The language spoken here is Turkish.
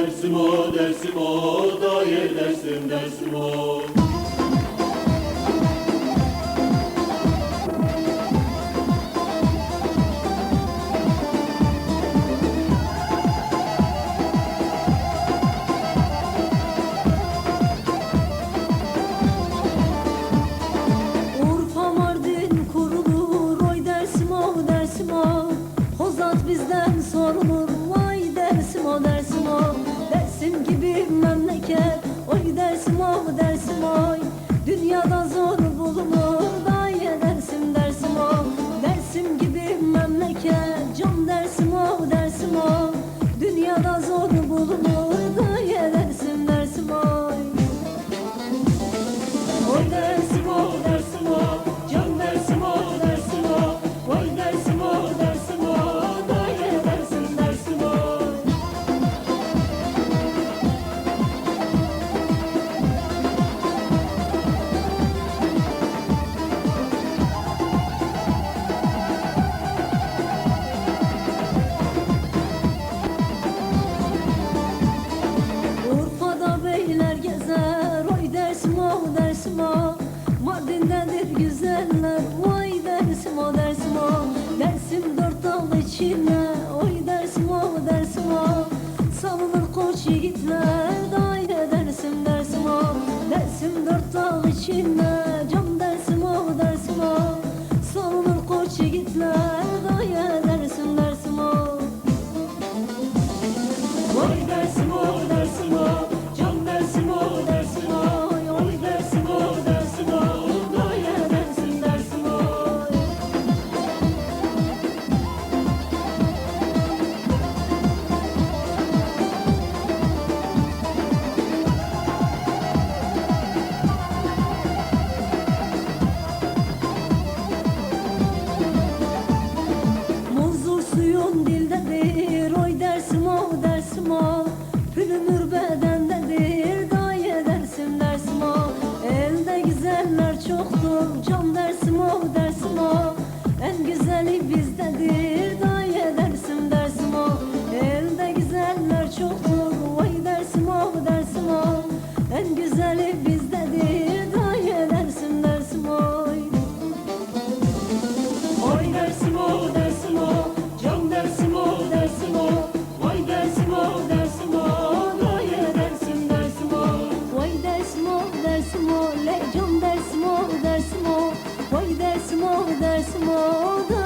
dersim o dersim o dayı dersim dersim o. gelir güzeller Vay dersim o dersim o. Dersim dört dal içine Oy dersim o dersim o. Salınır koç yiğitler Daire dersim dersim o. Dersim dört dal içine güzeli bizdedir Day edersin dersim o. Elde güzeller çoktur Vay dersim o dersim o En güzeli bizdedir Day edersin dersim o. Oy dersim o dersim o. Can dersim o dersim o. Vay dersim o dersim o. Day edersin dersim o. Vay dersim o dersim o. Le can dersim o dersim o. Vay dersim o dersim o dersim o.